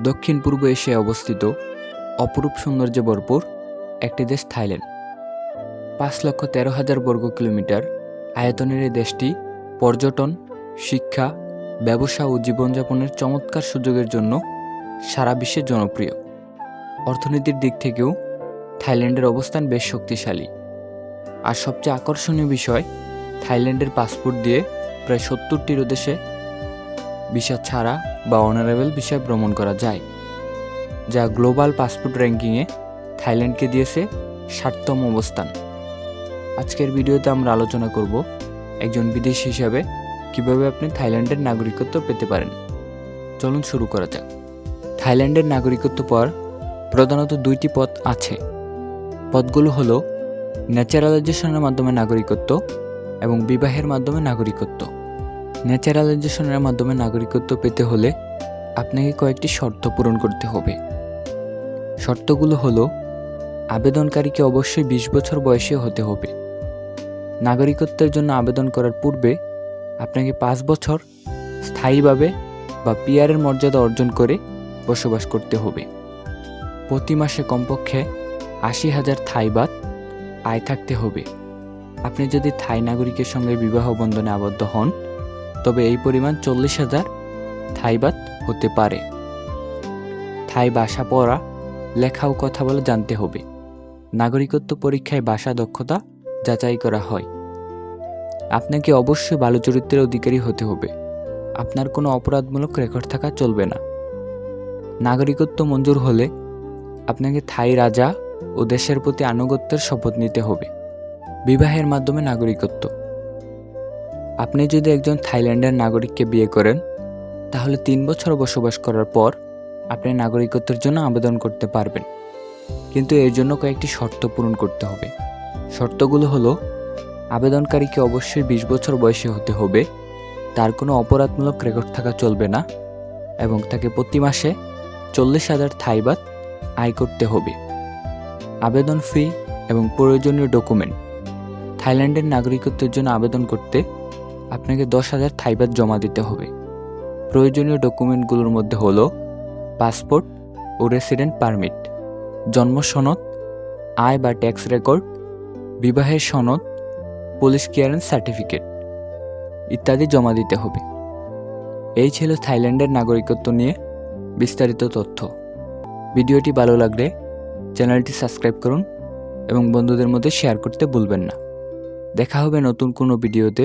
দক্ষিণ পূর্ব এশিয়ায় অবস্থিত অপরূপ সৌন্দর্যে ভরপুর একটি দেশ থাইল্যান্ড। পাঁচ লক্ষ তেরো হাজার বর্গ কিলোমিটার আয়তনের এই দেশটি পর্যটন, শিক্ষা, ব্যবসা ও জীবনযাপনের চমৎকার সুযোগের জন্য সারা বিশ্বে জনপ্রিয়। অর্থনীতির দিক থেকেও থাইল্যান্ডের অবস্থান বেশ শক্তিশালী। আর সবচেয়ে আকর্ষণীয় বিষয়, থাইল্যান্ডের পাসপোর্ট দিয়ে প্রায় সত্তরটিরও দেশে ভিসা ছাড়া বা অনারেবল বিষয়ে ভ্রমণ করা যায়, যা গ্লোবাল পাসপোর্ট র্যাঙ্কিংয়ে থাইল্যান্ডকে দিয়েছে ষাটতম অবস্থান। আজকের ভিডিওতে আমরা আলোচনা করব একজন বিদেশি হিসাবে কীভাবে আপনি থাইল্যান্ডের নাগরিকত্ব পেতে পারেন। চলুন শুরু করা যাক। থাইল্যান্ডের নাগরিকত্ব পাওয়ার প্রধানত দুইটি পথ আছে। পথগুলো হলো ন্যাচারালাইজেশনের মাধ্যমে নাগরিকত্ব এবং বিবাহের মাধ্যমে নাগরিকত্ব। ন্যাচারালাইজেশনের মাধ্যমে নাগরিকত্ব পেতে হলে আপনাকে কয়েকটি শর্ত পূরণ করতে হবে। শর্তগুলো হলো, আবেদনকারীকে অবশ্যই বিশ বছর বয়সে হতে হবে। নাগরিকত্বের জন্য আবেদন করার পূর্বে আপনাকে পাঁচ বছর স্থায়ীভাবে বা পিয়ারের মর্যাদা অর্জন করে বসবাস করতে হবে। প্রতি মাসে কমপক্ষে আশি হাজার থাই বাত আয় থাকতে হবে। আপনি যদি থাই নাগরিকের সঙ্গে বিবাহ বন্ধনে আবদ্ধ হন তবে এই পরিমাণ চল্লিশ হাজার থাইবাত হতে পারে। থাই ভাষা পড়া, লেখা ও কথা বলে জানতে হবে। নাগরিকত্ব পরীক্ষায় ভাষা দক্ষতা যাচাই করা হয়। আপনাকে অবশ্যই ভালো চরিত্রের অধিকারী হতে হবে। আপনার কোনো অপরাধমূলক রেকর্ড থাকা চলবে না। নাগরিকত্ব মঞ্জুর হলে আপনাকে থাই রাজা ও দেশের প্রতি আনুগত্যের শপথ নিতে হবে। বিবাহের মাধ্যমে নাগরিকত্ব। আপনি যদি একজন থাইল্যান্ডের নাগরিককে বিয়ে করেন, তাহলে তিন বছর বসবাস করার পর আপনি নাগরিকত্বের জন্য আবেদন করতে পারবেন। কিন্তু এর জন্য কয়েকটি শর্ত পূরণ করতে হবে। শর্তগুলো হলো, আবেদনকারীকে অবশ্যই বিশ বছর বয়সে হতে হবে, তার কোনো অপরাধমূলক রেকর্ড থাকা চলবে না, এবং তাকে প্রতি মাসে চল্লিশ হাজার থাইবাত আয় করতে হবে। আবেদন ফি এবং প্রয়োজনীয় ডকুমেন্ট থাইল্যান্ডের নাগরিকত্বের জন্য আবেদন করতে আপনাকে দশ হাজার থাইবাত জমা দিতে হবে। প্রয়োজনীয় ডকুমেন্টগুলোর মধ্যে হলো পাসপোর্ট ও রেসিডেন্ট পারমিট, জন্ম সনদ, আয় বা ট্যাক্স রেকর্ড, বিবাহের সনদ, পুলিশ ক্লিয়ারেন্স সার্টিফিকেট ইত্যাদি জমা দিতে হবে। এই ছিল থাইল্যান্ডের নাগরিকত্ব নিয়ে বিস্তারিত তথ্য। ভিডিওটি ভালো লাগলে চ্যানেলটি সাবস্ক্রাইব করুন এবং বন্ধুদের মধ্যে শেয়ার করতে ভুলবেন না। দেখা হবে নতুন কোনো ভিডিওতে।